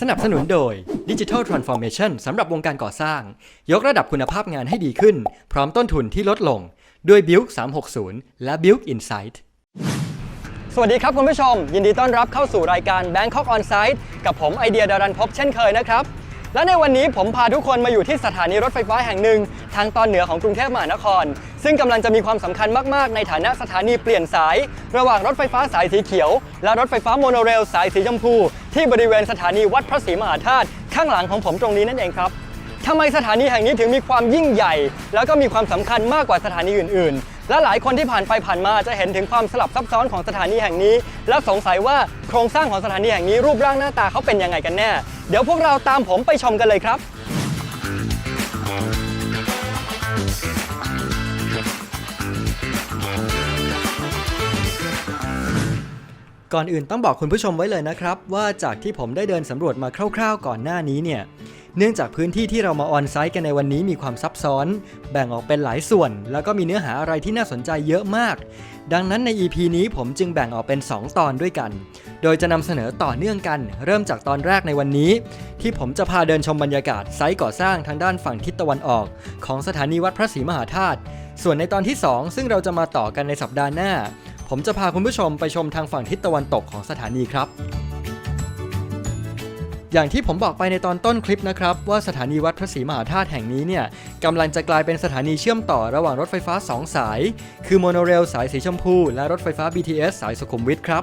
สนับสนุนโดย Digital Transformation สำหรับวงการก่อสร้าง ยกระดับคุณภาพงานให้ดีขึ้น พร้อมต้นทุนที่ลดลง ด้วย Build 360 และ Build Insight สวัสดีครับคุณผู้ชม ยินดีต้อนรับเข้าสู่รายการ Bangkok On Site กับผมไอเดียดารันพบเช่นเคยนะครับ และในวันนี้ผมพาทุกคนมาอยู่ที่สถานีรถไฟฟ้าแห่งหนึ่ง ทางตอนเหนือของกรุงเทพมหานคร ซึ่งกำลังจะมีความสำคัญมาก ๆ ในฐานะสถานีเปลี่ยนสาย ระหว่างรถไฟฟ้าสายสีเขียว และรถไฟฟ้าโมโนเรลสายสีชมพู ที่บริเวณสถานีวัดพระศรีมหาธาตุข้างหลังของผมตรงนี้นั่นเองครับทำไมสถานีแห่งนี้ถึงมีความยิ่งใหญ่ แล้วก็มีความสำคัญมากกว่าสถานีอื่นๆ และหลายคนที่ผ่านไปผ่านมาจะเห็นถึงความสลับซับซ้อนของสถานีแห่งนี้ แล้วสงสัยว่าโครงสร้างของสถานีแห่งนี้รูปร่างหน้าตาเขาเป็นยังไงกันแน่ เดี๋ยวพวกเราตามผมไปชมกันเลยครับก่อนอื่นต้องบอกคุณผู้ชมไว้เลยนะครับ ว่าจากที่ผมได้เดินสำรวจมาคร่าวๆ ก่อนหน้านี้เนี่ย เนื่องจากพื้นที่ที่เรามาออนไซต์กันในวันนี้มีความซับซ้อน แบ่งออกเป็นหลายส่วน แล้วก็มีเนื้อหาอะไรที่น่าสนใจเยอะมาก ดังนั้นใน EP นี้ผมจึงแบ่งออกเป็น 2 ตอนด้วยกัน โดยจะนำเสนอต่อเนื่องกัน เริ่มจากตอนแรกในวันนี้ ที่ผมจะพาเดินชมบรรยากาศไซต์ก่อสร้างทางด้านฝั่งทิศตะวันออก ของสถานีวัดพระศรีมหาธาตุส่วนในตอนที่ 2 ซึ่งเราจะมาต่อกันในสัปดาห์หน้า ผมจะพาคุณผู้ชมไปชมทางฝั่งทิศตะวันตกของสถานีครับ อย่างที่ผมบอกไปในตอนต้นคลิปนะครับ ว่าสถานีวัดพระศรีมหาธาตุแห่งนี้เนี่ยกำลังจะกลายเป็นสถานีเชื่อมต่อระหว่างรถไฟฟ้า 2 สาย คือโมโนเรลสายสีชมพู และรถไฟฟ้า BTS สายสุขุมวิทครับ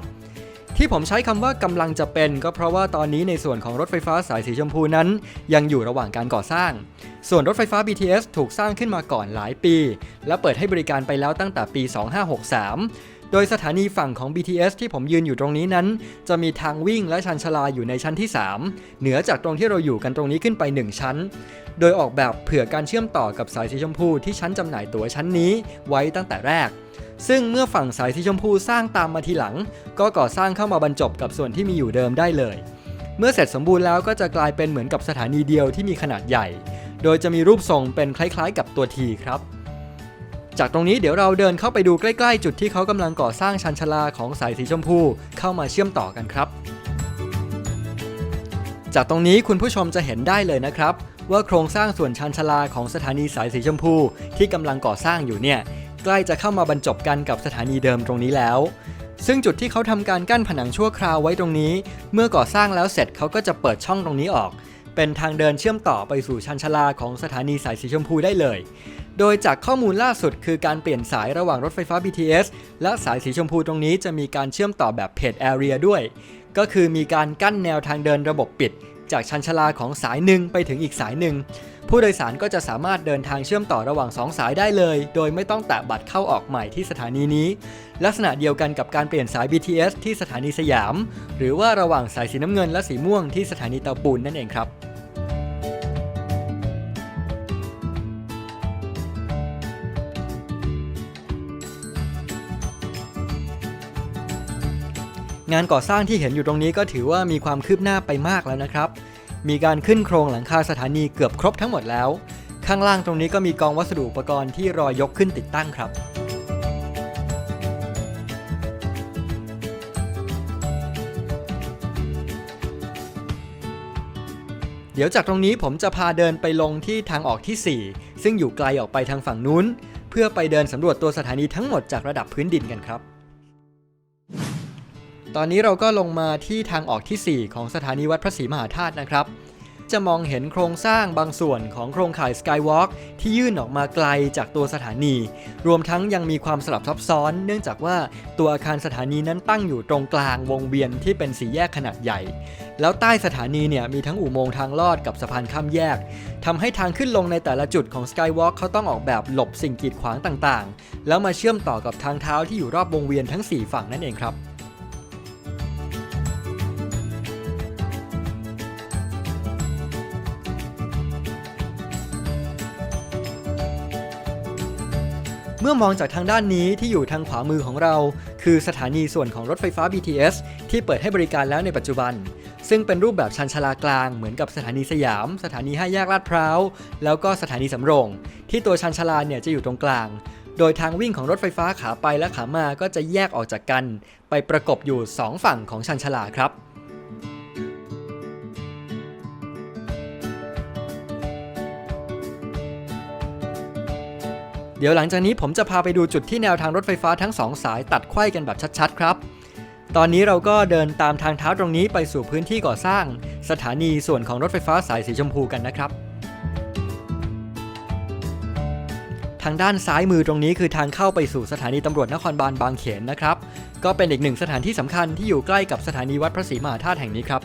ที่ผมใช้คำว่ากำลังจะเป็นก็เพราะว่าตอนนี้ในส่วนของรถไฟฟ้าสายสีชมพูนั้น ยังอยู่ระหว่างการก่อสร้าง ส่วนรถไฟฟ้า BTS ถูกสร้างขึ้นมาก่อนหลายปี และเปิดให้บริการไปแล้วตั้งแต่ปี 2563 โดยสถานีฝั่งของ BTS ที่ผมยืนอยู่ตรงนี้นั้น จะมีทางวิ่งและชันชลาอยู่ในชั้นที่ 3 เหนือจากตรงที่เราอยู่กันตรงนี้ขึ้นไป 1 ชั้น โดยออกแบบเผื่อการเชื่อมต่อกับสายสีชมพูที่ชั้นจำหน่ายตั๋วชั้นนี้ไว้ตั้งแต่แรก ซึ่งเมื่อฝั่งสายสีชมพูสร้างตามมาทีหลัง ก็ก่อสร้างเข้ามาบรรจบกับส่วนที่มีอยู่เดิมได้เลย เมื่อเสร็จสมบูรณ์แล้วก็จะกลายเป็นเหมือนกับสถานีเดียวที่มีขนาดใหญ่ โดยจะมีรูปทรงเป็นคล้ายๆ กับตัวทีครับ จากตรงนี้เดี๋ยวเราเดินเข้าไปดูใกล้ๆ จุดที่เขากำลังก่อสร้างชันชลาของสายสีชมพูเข้ามาเชื่อมต่อกันครับ จากตรงนี้คุณผู้ชมจะเห็นได้เลยนะครับ ว่าโครงสร้างส่วนชันชลาของสถานีสายสีชมพู ที่กำลังก่อสร้างอยู่เนี่ยใกล้จะเข้ามาบรรจบกันกับสถานีเดิมตรงนี้แล้วซึ่งจุดที่เขาทำการกั้นผนังชั่วคราวไว้ตรงนี้ เมื่อก่อสร้างแล้วเสร็จเขาก็จะเปิดช่องตรงนี้ออก เป็นทางเดินเชื่อมต่อไปสู่ชันชลาของสถานีสายสีชมพูได้เลย โดยจากข้อมูลล่าสุดคือการเปลี่ยนสายระหว่างรถไฟฟ้า BTS และสายสีชมพูตรงนี้จะมีการเชื่อมต่อแบบเพจแอเรียด้วย ก็คือมีการกั้นแนวทางเดินระบบปิด จากชันชลาของสายหนึ่งไปถึงอีกสายหนึ่งผู้โดยสารก็จะสามารถเดินทางเชื่อมต่อระหว่าง 2 สายได้เลย โดยไม่ต้องแตะบัตรเข้าออกใหม่ที่สถานีนี้ ลักษณะเดียวกันกับการเปลี่ยนสาย BTS ที่สถานีสยาม หรือว่าระหว่างสายสีน้ำเงินและสีม่วงที่สถานีเตาปูนนั่นเองครับ งานก่อสร้างที่เห็นอยู่ตรงนี้ก็ถือว่ามีความคืบหน้าไปมากแล้วนะครับ มีการขึ้นโครงหลังคาสถานีเกือบครบทั้งหมดแล้ว ข้างล่างตรงนี้ก็มีกองวัสดุอุปกรณ์ที่รอยกขึ้นติดตั้งครับเดี๋ยวจากตรงนี้ผมจะพาเดินไปลงที่ทางออกที่ 4 ซึ่งอยู่ไกลออกไปทางฝั่งนู้น เพื่อไปเดินสำรวจตัวสถานีทั้งหมดจากระดับพื้นดินกันครับ ตอนนี้เราก็ลงมาที่ทางออกที่ 4 ของสถานีวัดพระศรีมหาธาตุนะครับ จะมองเห็นโครงสร้างบางส่วนของโครงข่ายสกายวอล์กที่ยื่นออกมาไกลจากตัวสถานี รวมทั้งยังมีความสลับซับซ้อน เนื่องจากว่าตัวอาคารสถานีนั้นตั้งอยู่ตรงกลางวงเวียนที่เป็นสีแยกขนาดใหญ่ แล้วใต้สถานีเนี่ยมีทั้งอุโมงค์ทางลอดกับสะพานข้ามแยกทำให้ทางขึ้นลงในแต่ละจุดของ Skywalk เขาต้องออกแบบหลบสิ่งกีดขวางต่างๆ แล้วมาเชื่อมต่อกับทางเท้าที่อยู่รอบวงเวียนทั้ง 4 ฝั่งนั่นเองครับ มื่อมองจากทางด้านนี้ที่อยู่ทางขวามือของเรา คือสถานีส่วนของรถไฟฟ้า BTS ที่เปิดให้บริการแล้วในปัจจุบัน ซึ่งเป็นรูปแบบชันชาลากลางเหมือนกับสถานีสยาม สถานีห้าแยกลาดพร้าว แล้วก็สถานีสำโรง ที่ตัวชันชาลาเนี่ยจะอยู่ตรงกลาง โดยทางวิ่งของรถไฟฟ้าขาไปและขามาก็จะแยกออกจากกัน ไปประกบอยู่ 2 ฝั่งของชันชาลาครับ เดี๋ยวหลังจากนี้ผมจะพาไปดูจุดที่แนวทางรถไฟฟ้าทั้งสองสายตัดไขว้กันแบบชัดๆ ครับ ตอนนี้เราก็เดินตามทางเท้าตรงนี้ไปสู่พื้นที่ก่อสร้าง สถานีส่วนของรถไฟฟ้าสายสีชมพูกันนะครับ ทางด้านซ้ายมือตรงนี้คือทางเข้าไปสู่สถานีตำรวจนครบาลบางเขนนะครับ ก็เป็นอีกหนึ่งสถานที่สำคัญที่อยู่ใกล้กับสถานีวัดพระศรีมหาธาตุแห่งนี้ครับ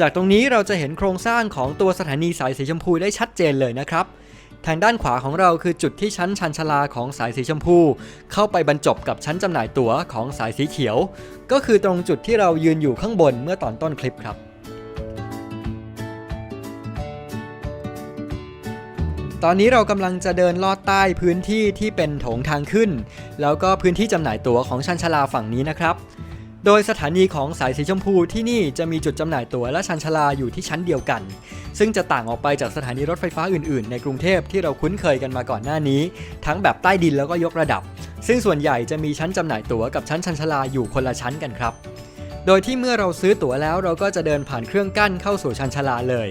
จากตรงนี้เราจะเห็นโครงสร้างของตัวสถานีสายสีชมพูได้ชัดเจนเลยนะครับ ทางด้านขวาของเราคือจุดที่ชั้นชันชลาของสายสีชมพู เข้าไปบรรจบกับชั้นจำหน่ายตั๋วของสายสีเขียว ก็คือตรงจุดที่เรายืนอยู่ข้างบนเมื่อตอนต้นคลิปครับตอนนี้เรากำลังจะเดินลอดใต้พื้นที่ที่เป็นโถงทางขึ้น แล้วก็พื้นที่จำหน่ายตั๋วของชันชลาฝั่งนี้นะครับ โดยสถานีของสายสีชมพูที่นี่จะมีจุดจำหน่ายตั๋วและชันชลาอยู่ที่ชั้นเดียวกัน ซึ่งจะต่างออกไปจากสถานีรถไฟฟ้าอื่นๆ ในกรุงเทพที่เราคุ้นเคยกันมาก่อนหน้านี้ ทั้งแบบใต้ดินแล้วก็ยกระดับ ซึ่งส่วนใหญ่จะมีชั้นจำหน่ายตั๋วกับชั้นชันชลาอยู่คนละชั้นกันครับ โดยที่เมื่อเราซื้อตั๋วแล้วเราก็จะเดินผ่านเครื่องกั้นเข้าสู่ชันชลาเลย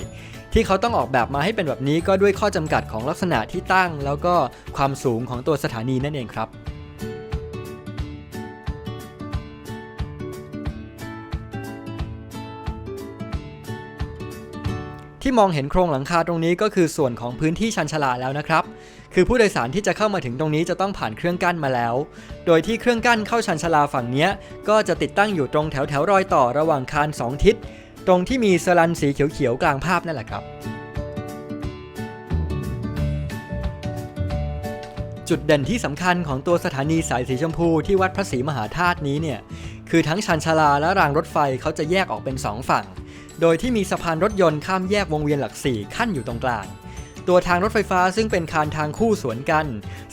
ที่เขาต้องออกแบบมาให้เป็นแบบนี้ก็ด้วยข้อจำกัดของลักษณะที่ตั้ง แล้วก็ความสูงของตัวสถานีนั่นเองครับ ที่มองเห็นโครงหลังคาตรงนี้ก็คือส่วนของพื้นที่ชันชลาแล้วนะครับ คือผู้โดยสารที่จะเข้ามาถึงตรงนี้จะต้องผ่านเครื่องกั้นมาแล้ว โดยที่เครื่องกั้นเข้าชันชลาฝั่งนี้ก็จะติดตั้งอยู่ตรงแถวแถวๆรอยต่อระหว่างคานสองทิศ ตรงที่มีสลันสีเขียวๆกลางภาพนั่นแหละครับจุดเด่นที่สำคัญของตัวสถานีสายสีชมพูที่วัดพระศรีมหาธาตุนี้เนี่ย คือทั้งชันชาลาและรางรถไฟเขาจะแยกออกเป็น 2 ฝั่ง โดยที่มีสะพานรถยนต์ข้ามแยกวงเวียนหลักสี่ขั้นอยู่ตรงกลาง ตัวทางรถไฟฟ้าซึ่งเป็นคานทางคู่สวนกัน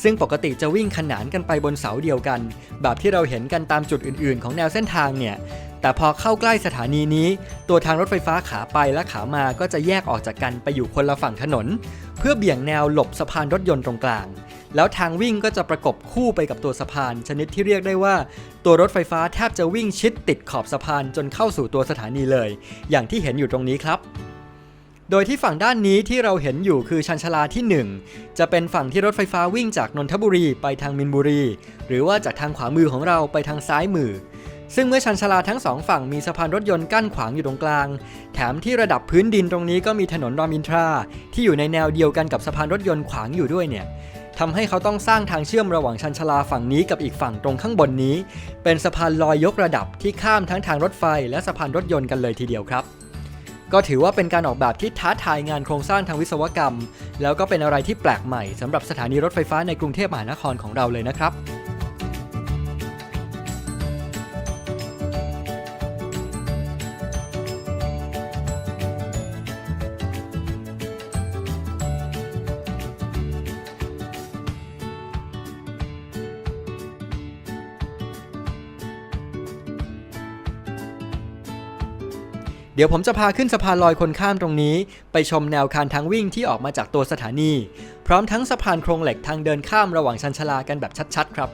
ซึ่งปกติจะวิ่งขนานกันไปบนเสาเดียวกัน แบบที่เราเห็นกันตามจุดอื่นๆ ของแนวเส้นทางเนี่ย แต่พอเข้าใกล้สถานีนี้ ตัวทางรถไฟฟ้าขาไปและขามาก็จะแยกออกจากกันไปอยู่คนละฝั่งถนน เพื่อเบี่ยงแนวหลบสะพานรถยนต์ตรงกลาง แล้วทางวิ่งก็จะประกบคู่ไปกับตัวสะพาน ชนิดที่เรียกได้ว่า ตัวรถไฟฟ้าแทบจะวิ่งชิดติดขอบสะพานจนเข้าสู่ตัวสถานีเลย อย่างที่เห็นอยู่ตรงนี้ครับโดยที่ฝั่งด้านนี้ที่เราเห็นอยู่คือชันชลาที่ 1 จะเป็นฝั่งที่รถไฟฟ้าวิ่งจากนนทบุรีไปทางมินบุรี หรือว่าจากทางขวามือของเราไปทางซ้ายมือ ซึ่งเมื่อชันชลาทั้งสองฝั่งมีสะพานรถยนต์กั้นขวางอยู่ตรงกลาง แถมที่ระดับพื้นดินตรงนี้ก็มีถนนรามินทรา ที่อยู่ในแนวเดียวกันกับสะพานรถยนต์ขวางอยู่ด้วยเนี่ย ทำให้เขาต้องสร้างทางเชื่อมระหว่างชันชลาฝั่งนี้กับอีกฝั่งตรงข้างบนนี้ เป็นสะพานลอยยกระดับที่ข้ามทั้งทางรถไฟ และสะพานรถยนต์กันเลยทีเดียวครับ ก็ถือว่าเป็นการออกแบบที่ท้าทายงานโครงสร้างทางวิศวกรรม แล้วก็เป็นอะไรที่แปลกใหม่สำหรับสถานีรถไฟฟ้าในกรุงเทพมหานครของเราเลยนะครับ เดี๋ยวผมจะพาขึ้นสะพานลอยคนข้ามตรงนี้ ไปชมแนวคานทางวิ่งที่ออกมาจากตัวสถานี พร้อมทั้งสะพานโครงเหล็กทางเดินข้ามระหว่างชันชลากันแบบชัดๆ ครับ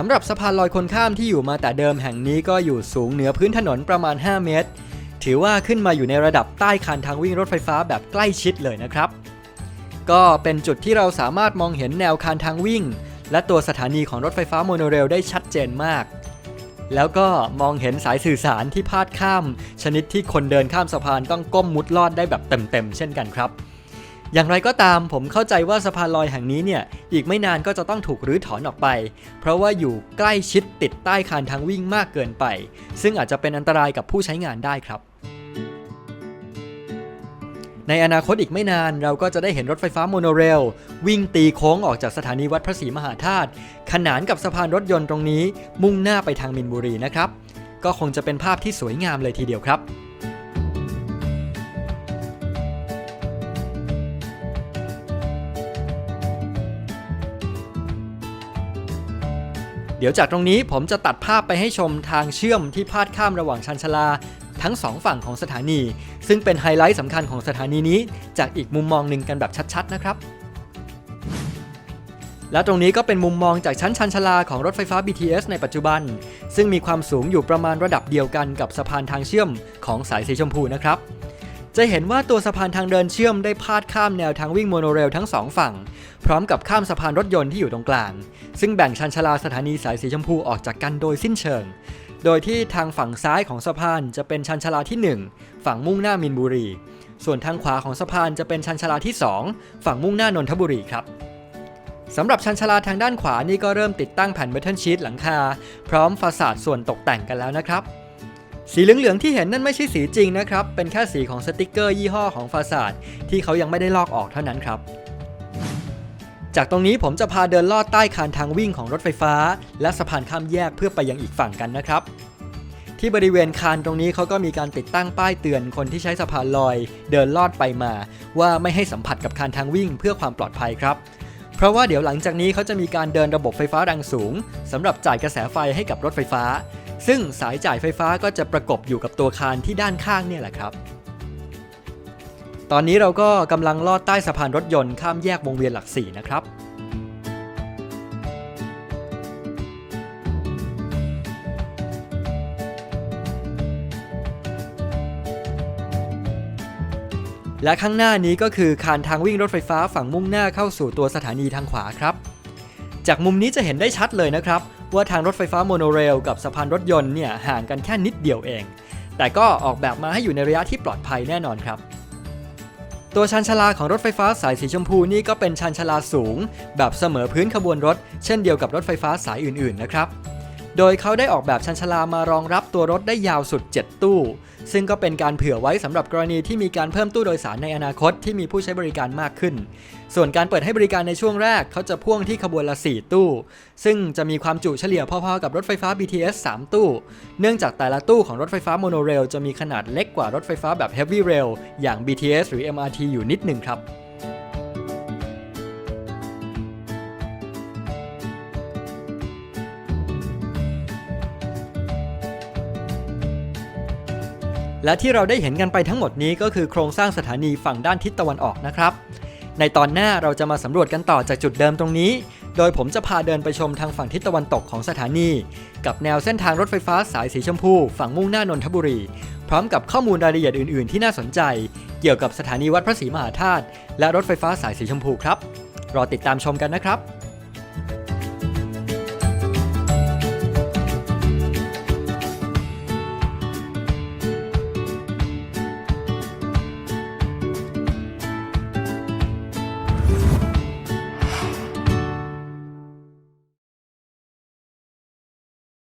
สำหรับสะพานลอยคนข้ามที่อยู่มาแต่เดิมแห่งนี้ก็อยู่สูงเหนือพื้นถนนประมาณ 5 เมตร ถือว่าขึ้นมาอยู่ในระดับใต้คานทางวิ่งรถไฟฟ้าแบบใกล้ชิดเลยนะครับ ก็เป็นจุดที่เราสามารถมองเห็นแนวคานทางวิ่ง และตัวสถานีของรถไฟฟ้าโมโนเรลได้ชัดเจนมาก แล้วก็มองเห็นสายสื่อสารที่พาดข้าม ชนิดที่คนเดินข้ามสะพานต้องก้มมุดลอดได้แบบเต็มๆเช่นกันครับ อย่างไรก็ตามผมเข้าใจว่าสะพานลอยแห่งนี้เนี่ยอีกไม่นานก็จะต้องถูกรื้อถอนออกไป เพราะว่าอยู่ใกล้ชิดติดใต้คานทางวิ่งมากเกินไป ซึ่งอาจจะเป็นอันตรายกับผู้ใช้งานได้ครับในอนาคตอีกไม่นานเราก็จะได้เห็นรถไฟฟ้าโมโนเรล วิ่งตีโค้งออกจากสถานีวัดพระศรีมหาธาตุขนานกับสะพานรถยนต์ตรงนี้ มุ่งหน้าไปทางมินบุรีนะครับ ก็คงจะเป็นภาพที่สวยงามเลยทีเดียวครับ เดี๋ยวจากตรงนี้ผมจะตัดภาพไปให้ชมทางเชื่อมที่พาดข้ามระหว่างชันชลา ทั้งสองฝั่งของสถานี ซึ่งเป็นไฮไลท์สำคัญของสถานีนี้ จากอีกมุมมองหนึ่งกันแบบชัดๆนะครับ และตรงนี้ก็เป็นมุมมองจากชั้นชันชลาของรถไฟฟ้า BTS ในปัจจุบัน ซึ่งมีความสูงอยู่ประมาณระดับเดียวกันกับสะพานทางเชื่อมของสายสีชมพูนะครับ จะเห็นว่าตัวสะพานทางเดินเชื่อมได้พาดข้ามแนวทางวิ่งโมโนเรลทั้งสองฝั่ง พร้อมกับข้ามสะพานรถยนต์ที่อยู่ตรงกลาง ซึ่งแบ่งชันชาลาสถานีสายสีชมพูออกจากกันโดยสิ้นเชิง โดยที่ทางฝั่งซ้ายของสะพานจะเป็นชันชาลาที่ 1 ฝั่งมุ่งหน้ามินบุรี ส่วนทางขวาของสะพานจะเป็นชันชาลาที่ 2 ฝั่งมุ่งหน้านนทบุรีครับสำหรับชันชาลาทางด้านขวานี่ก็เริ่มติดตั้งแผ่นเมทัลชีตหลังคา พร้อมฟาสาดส่วนตกแต่งกันแล้วนะครับ สีเหลืองๆที่เห็นนั่นไม่ใช่สีจริงนะครับ เป็นแค่สีของสติกเกอร์ยี่ห้อของฟาสาดที่เขายังไม่ได้ลอกออกเท่านั้นครับ จากตรงนี้ผมจะพาเดินลอดใต้คานทางวิ่งของรถไฟฟ้า และสะพานข้ามแยกเพื่อไปยังอีกฝั่งกันนะครับ ที่บริเวณคานตรงนี้เขาก็มีการติดตั้งป้ายเตือนคนที่ใช้สะพานลอย เดินลอดไปมา ว่าไม่ให้สัมผัสกับคานทางวิ่งเพื่อความปลอดภัยครับเพราะว่าเดี๋ยวหลังจากนี้เขาจะมีการเดินระบบไฟฟ้าแรงสูงสำหรับจ่ายกระแสไฟให้กับรถไฟฟ้า ซึ่งสายจ่ายไฟฟ้าก็จะประกบอยู่กับตัวคานที่ด้านข้างเนี่ยแหละครับ ตอนนี้เราก็กำลังลอดใต้สะพานรถยนต์ข้ามแยกวงเวียนหลักสี่นะครับและข้างหน้านี้ก็คือคานทางวิ่งรถไฟฟ้าฝั่งมุ่งหน้าเข้าสู่ตัวสถานีทางขวาครับ จากมุมนี้จะเห็นได้ชัดเลยนะครับ ว่าทางรถไฟฟ้าโมโนเรลกับสะพานรถยนต์เนี่ยห่างกันแค่นิดเดียวเอง แต่ก็ออกแบบมาให้อยู่ในระยะที่ปลอดภัยแน่นอนครับ ตัวชันชลาของรถไฟฟ้าสายสีชมพูนี่ก็เป็นชันชลาสูง แบบเสมอพื้นขบวนรถ เช่นเดียวกับรถไฟฟ้าสายอื่นๆนะครับ โดยเขาได้ออกแบบชันชลามารองรับตัวรถได้ยาวสุด 7 ตู้ ซึ่งก็เป็นการเผื่อไว้สำหรับกรณีที่มีการเพิ่มตู้โดยสารในอนาคตที่มีผู้ใช้บริการมากขึ้น ส่วนการเปิดให้บริการในช่วงแรกเขาจะพ่วงที่ขบวนละ 4 ตู้ ซึ่งจะมีความจุเฉลี่ยพอๆกับรถไฟฟ้า BTS 3 ตู้ เนื่องจากแต่ละตู้ของรถไฟฟ้าโมโนเรลจะมีขนาดเล็กกว่ารถไฟฟ้าแบบ Heavy Rail อย่าง BTS หรือ MRT อยู่นิดหนึ่งครับ และที่เราได้เห็นกันไปทั้งหมดนี้ก็คือโครงสร้างสถานีฝั่งด้านทิศตะวันออกนะครับ ในตอนหน้าเราจะมาสำรวจกันต่อจากจุดเดิมตรงนี้ โดยผมจะพาเดินไปชมทางฝั่งทิศตะวันตกของสถานี กับแนวเส้นทางรถไฟฟ้าสายสีชมพู ฝั่งมุ่งหน้านนทบุรี พร้อมกับข้อมูลรายละเอียดอื่น ๆ ที่น่าสนใจ เกี่ยวกับสถานีวัดพระศรีมหาธาตุและรถไฟฟ้าสายสีชมพูครับ รอติดตามชมกันนะครับ